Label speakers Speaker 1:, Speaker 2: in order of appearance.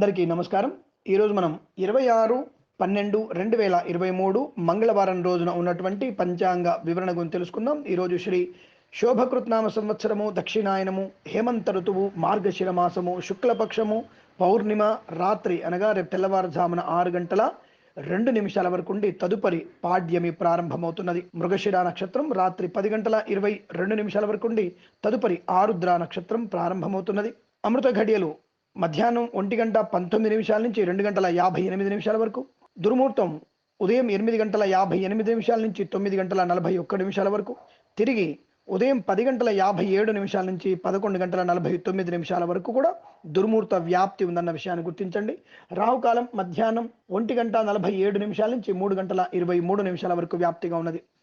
Speaker 1: అందరికీ నమస్కారం. ఈరోజు మనం ఇరవై ఆరు పన్నెండు రెండు వేల ఇరవై మూడు మంగళవారం రోజున ఉన్నటువంటి పంచాంగ వివరణ గురించి తెలుసుకుందాం. ఈరోజు శ్రీ శోభకృత్నామ సంవత్సరము దక్షిణాయనము హేమంత ఋతువు మార్గశిర మాసము శుక్లపక్షము పౌర్ణిమ రాత్రి అనగా రేపు తెల్లవారుజామున ఆరు గంటల రెండు నిమిషాల వరకు ఉండి తదుపరి పాడ్యమి ప్రారంభమవుతున్నది. మృగశిర నక్షత్రం రాత్రి పది గంటల ఇరవై రెండు నిమిషాల వరకు ఉండి తదుపరి ఆరుద్ర నక్షత్రం ప్రారంభమవుతున్నది. అమృత ఘడియలు మధ్యాహ్నం ఒంటి గంట పంతొమ్మిది నిమిషాల నుంచి రెండు గంటల యాభై ఎనిమిది నిమిషాల వరకు దుర్ముహూర్తం ఉదయం ఎనిమిది గంటల యాభై ఎనిమిది నిమిషాల నుంచి తొమ్మిది గంటల నలభై ఒక్క నిమిషాల వరకు తిరిగి ఉదయం పది గంటల యాభై ఏడు నిమిషాల నుంచి పదకొండు గంటల నలభై తొమ్మిది నిమిషాల వరకు కూడా దుర్ముహూర్త వ్యాప్తి ఉందన్న విషయాన్ని గుర్తించండి. రాహుకాలం మధ్యాహ్నం ఒంటి గంట నలభై ఏడు నిమిషాల నుంచి మూడు గంటల ఇరవై మూడు నిమిషాల వరకు వ్యాప్తిగా ఉన్నది.